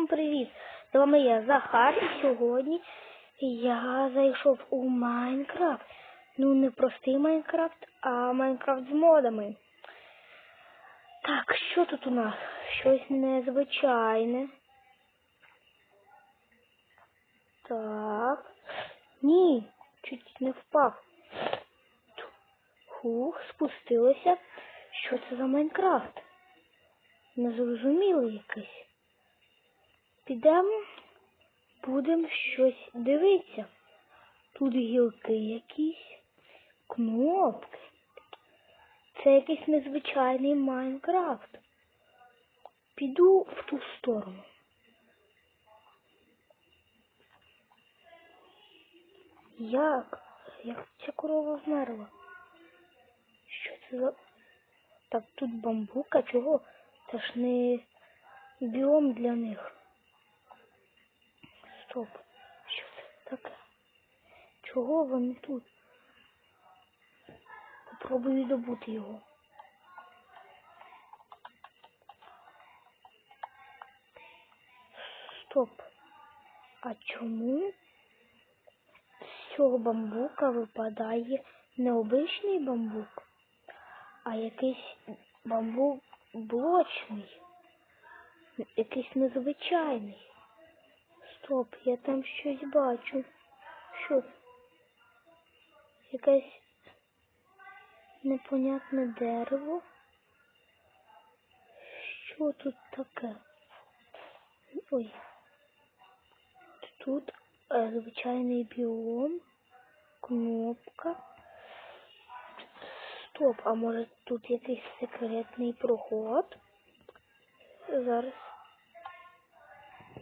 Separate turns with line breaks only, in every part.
Всім привіт! З вами я Захар і сьогодні я зайшов у Майнкрафт. Ну не простий Майнкрафт, а Майнкрафт з модами. Так, що тут у нас? Щось незвичайне. Так. Ні, чуть не впав. Хух, спустилося. Що це за Майнкрафт? Незрозумілий якийсь. Підемо, будемо щось дивитися. Тут гілки якісь, кнопки. Це якийсь незвичайний Майнкрафт. Піду в ту сторону. Як? Як ця корова вмерла? Що це за... Так тут бамбук, а чого? Це ж не біом для них. Стоп. Що це таке? Чого вони тут? Попробую добути його. Стоп. А чому з цього бамбука випадає не обичний бамбук, а якийсь бамбук блочний, якийсь незвичайний? Стоп, я там щось бачу. Що? Якесь непонятне дерево. Що тут таке? Ой. Тут е, звичайний біом, кнопка. Стоп, а може тут якийсь секретний проход? Зараз.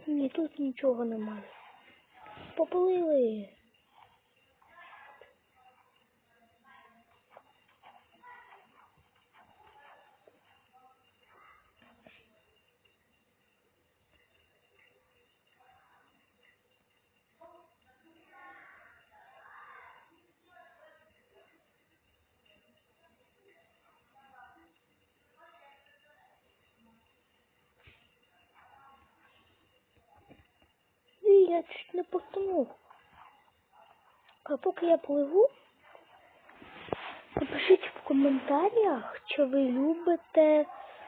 Ні, тут нічого немає. Поплили. І я чуть не потонув. А поки я пливу, напишіть в коментарях, чи ви любите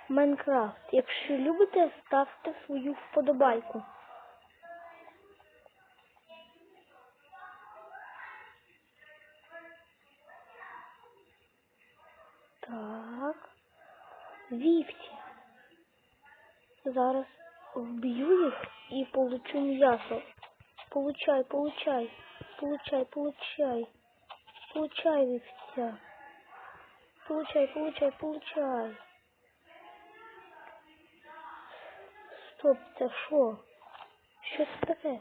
Майнкрафт. Якщо любите, ставте свою вподобайку. Так. Вівці. Зараз вб'ю їх і получу м'ясо. Получай, получай, получай, получай. Получай вівця. Получай, получай, получай. Стоп, це що? Що це таке?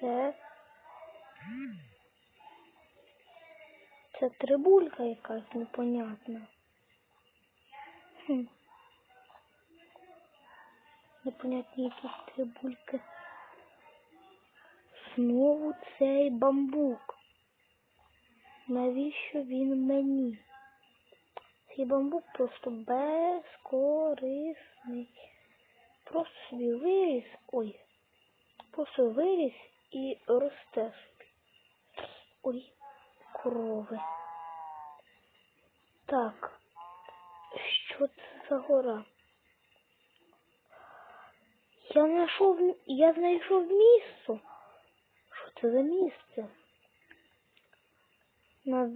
Це. Це трибулька якась непонятна. Хм. Непонятні якісь трибульки. Знову цей бамбук. Навіщо він мені? Цей бамбук просто безкорисний. Просто собі виріс. Ой. Просто виріс і росте собі. Ой, корови. Так. Що це за гора? Я знайшов, я знайшов місце. Що це за місце? На,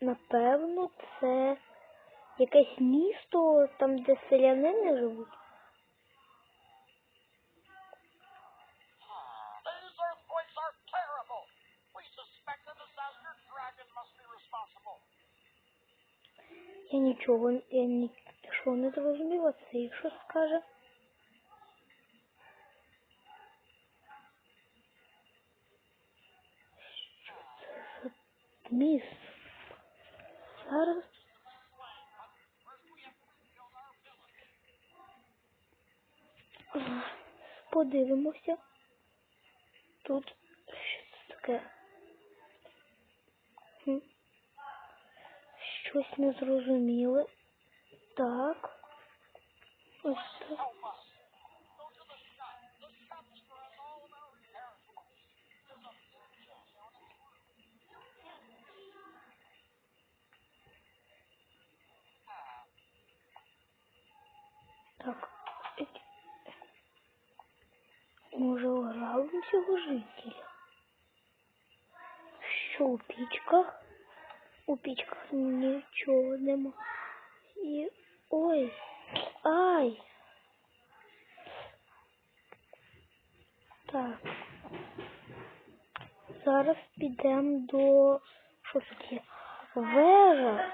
напевно, це якесь місто, там, де селянини живуть.
These earthquakes are terrible. We suspect a disaster dragon must be responsible.
Я нічого, я нічого не зрозуміла, це і що скаже. Місце? Зараз. Подивимося. Тут що це таке? Щось незрозуміле. Так. Ось так. Цього жителя. Що у пічках? У пічках нічого нема. І. Ой. Ай. Так. Зараз підемо до. Що тут? Вежа.